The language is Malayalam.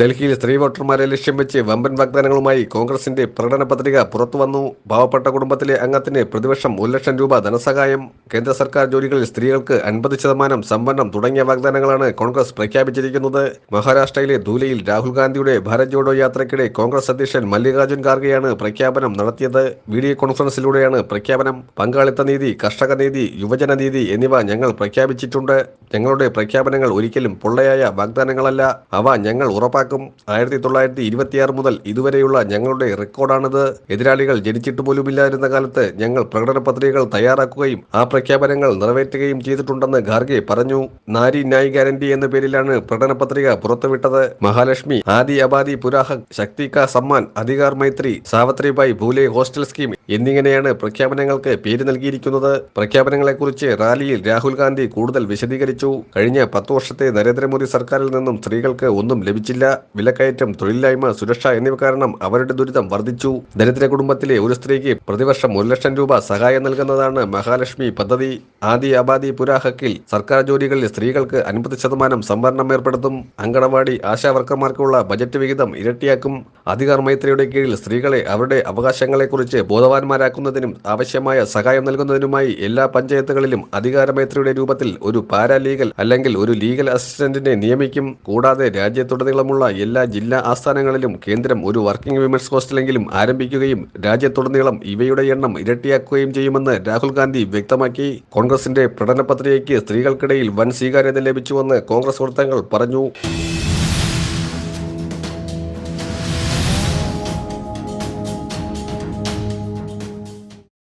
ഡൽഹിയിൽ സ്ത്രീ വോട്ടർമാരെ ലക്ഷ്യം വെച്ച് വമ്പൻ വാഗ്ദാനങ്ങളുമായി കോൺഗ്രസിന്റെ പ്രകടന പത്രിക പുറത്തുവന്നു. പാവപ്പെട്ട കുടുംബത്തിലെ അംഗത്തിന് പ്രതിവർഷം ഒരു ലക്ഷം രൂപ ധനസഹായം കേന്ദ്ര സർക്കാർ ജോലികളിൽ സ്ത്രീകൾക്ക് അൻപത് ശതമാനം സംവരണം തുടങ്ങിയ വാഗ്ദാനങ്ങളാണ് കോൺഗ്രസ് പ്രഖ്യാപിച്ചിരിക്കുന്നത്. മഹാരാഷ്ട്രയിലെ ധൂലയിൽ രാഹുൽ ഗാന്ധിയുടെ ഭാരത് ജോഡോ യാത്രയ്ക്കിടെ കോൺഗ്രസ് അധ്യക്ഷൻ മല്ലികാർജുൻ ഖാർഗെയാണ് പ്രഖ്യാപനം നടത്തിയത്. വീഡിയോ കോൺഫറൻസിലൂടെയാണ് പ്രഖ്യാപനം. പങ്കാളിത്ത നീതി കർഷക നീതി യുവജന നീതി എന്നിവ ഞങ്ങൾ പ്രഖ്യാപിച്ചിട്ടുണ്ട്. ഞങ്ങളുടെ പ്രഖ്യാപനങ്ങൾ ഒരിക്കലും പൊള്ളയായ വാഗ്ദാനങ്ങളല്ല. അവ ഞങ്ങൾ ഉറപ്പാക്കും. ആയിരത്തി തൊള്ളായിരത്തി ഇരുപത്തിയാറ് മുതൽ ഇതുവരെയുള്ള ഞങ്ങളുടെ റെക്കോർഡാണിത്. എതിരാളികൾ ജനിച്ചിട്ട് പോലുമില്ലായിരുന്ന കാലത്ത് ഞങ്ങൾ പ്രകടന പത്രികകൾ തയ്യാറാക്കുകയും ആ പ്രഖ്യാപനങ്ങൾ നിറവേറ്റുകയും ചെയ്തിട്ടുണ്ടെന്ന് ഖാർഗെ പറഞ്ഞു. നാരി ന്യായ് ഗ്യാരണ്ടി എന്ന പേരിലാണ് പ്രകടന പത്രിക പുറത്തുവിട്ടത്. മഹാലക്ഷ്മി ആദി അബാദി പുരാഹക് ശക്തി കാ സമ്മാൻ അധികാർ മൈത്രി സാവത്രിബായ് ഭൂലെ ഹോസ്റ്റൽ സ്കീം എന്നിങ്ങനെയാണ് പ്രഖ്യാപനങ്ങൾക്ക് പേര് നൽകിയിരിക്കുന്നത്. പ്രഖ്യാപനങ്ങളെക്കുറിച്ച് റാലിയിൽ രാഹുൽ ഗാന്ധി കൂടുതൽ വിശദീകരിച്ചു. കഴിഞ്ഞ പത്തു വർഷത്തെ നരേന്ദ്രമോദി സർക്കാരിൽ നിന്നും സ്ത്രീകൾക്ക് ഒന്നും ലഭിച്ചില്ല. വിലക്കയറ്റം തൊഴിലില്ലായ്മ സുരക്ഷ എന്നിവ കാരണം അവരുടെ ദുരിതം വർദ്ധിച്ചു. ദരിദ്ര കുടുംബത്തിലെ ഒരു സ്ത്രീക്ക് പ്രതിവർഷം ഒരു ലക്ഷം രൂപ സഹായം നൽകുന്നതാണ് മഹാലക്ഷ്മി പദ്ധതി. ആദി അബാദി പുരാഹക്കിൽ സർക്കാർ ജോലികളിൽ സ്ത്രീകൾക്ക് അൻപത് ശതമാനം സംവരണം ഏർപ്പെടുത്തും. അങ്കണവാടി ആശാവർക്കർമാർക്കുള്ള ബജറ്റ് വിഹിതം ഇരട്ടിയാക്കും. അധികാർ മൈത്രിയുടെ കീഴിൽ സ്ത്രീകളെ അവരുടെ അവകാശങ്ങളെക്കുറിച്ച് ബോധവാന്മാരാക്കുന്നതിനും ആവശ്യമായ സഹായം നൽകുന്നതിനുമായി എല്ലാ പഞ്ചായത്തുകളിലും അധികാരമേത്രിയുടെ രൂപത്തിൽ ഒരു പാരാലീഗൽ അല്ലെങ്കിൽ ഒരു ലീഗൽ അസിസ്റ്റന്റിനെ നിയമിക്കും. കൂടാതെ രാജ്യത്തുടനീളമുള്ള എല്ലാ ജില്ലാ ആസ്ഥാനങ്ങളിലും കേന്ദ്രം ഒരു വർക്കിംഗ് വിമൻസ് ഹോസ്റ്റലെങ്കിലും ആരംഭിക്കുകയും രാജ്യത്തുടനീളം ഇവയുടെ എണ്ണം ഇരട്ടിയാക്കുകയും ചെയ്യുമെന്ന് രാഹുൽ ഗാന്ധി വ്യക്തമാക്കി. കോൺഗ്രസിന്റെ പ്രകടന പത്രികയ്ക്ക് സ്ത്രീകൾക്കിടയിൽ വൻ സ്വീകാര്യത ലഭിച്ചുവെന്ന് കോൺഗ്രസ് വൃത്തങ്ങൾ പറഞ്ഞു.